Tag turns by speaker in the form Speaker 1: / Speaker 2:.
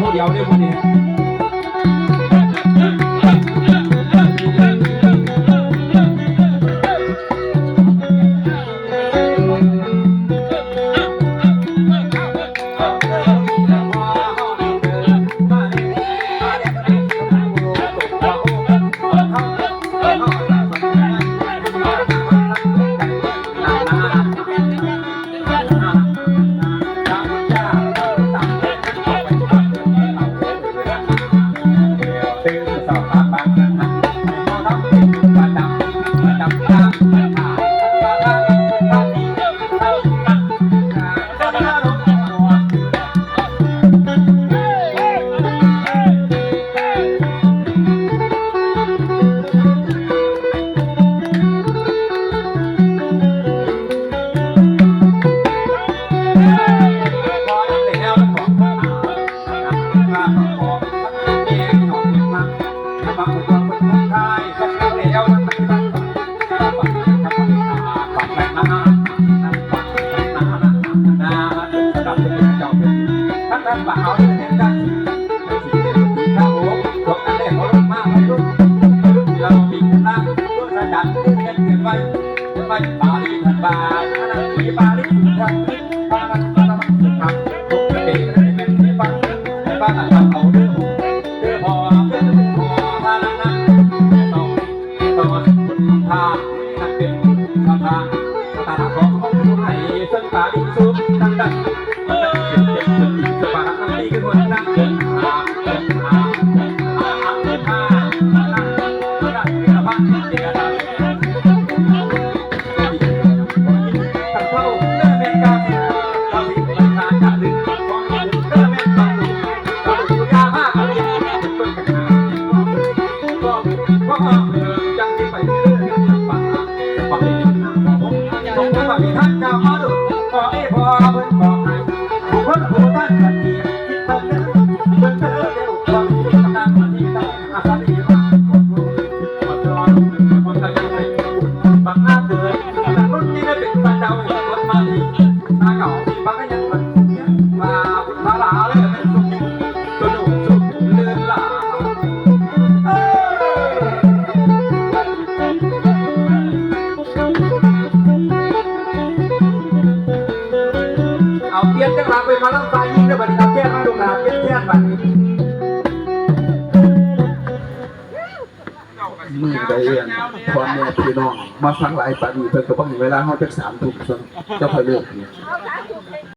Speaker 1: Mau 后尿 เนี่ยพวกนี้นท่านบ่าวเห็นได้ถ้าโอ้ยกอันแรกเขาลงมาไม่รู้ไม่รู้ที่เราปีกันล่างเพื่อระดับเงินเงินไว้ไว้บาลีทันบาท่านมีบาลีสุดท้ายบ้านบ้านบ้านสุดท้ายทุกประเทศเลยเป็นที่บ้านบ้านเราเอาเรื่องเรื่องพอเรื่องพอทานนั้นต้องต้องทางนั่นเป็นชาวทางสถานะของของผู้ให้ซึ่งบาลีสุดดังดัง เพิ่นบอกให้ผู้คนผู้ท่านกันดีคิดเพิ่เพิ่นเธอเร็วความคิดกำลังมาที่ เอาเตียนจังหวะไปมาลังไฟยิงได้บัดนี้เอาเทียนมาลูกหลาเตียนเทียนบัดนี้
Speaker 2: มือได้เองพ่อแม่พี่น้อง มาฟังหลายปานีเพิ่นก็บ่มีเวลาเฮาจัก3ทุ่มซั่นเจ้าค่อยเลิกนี่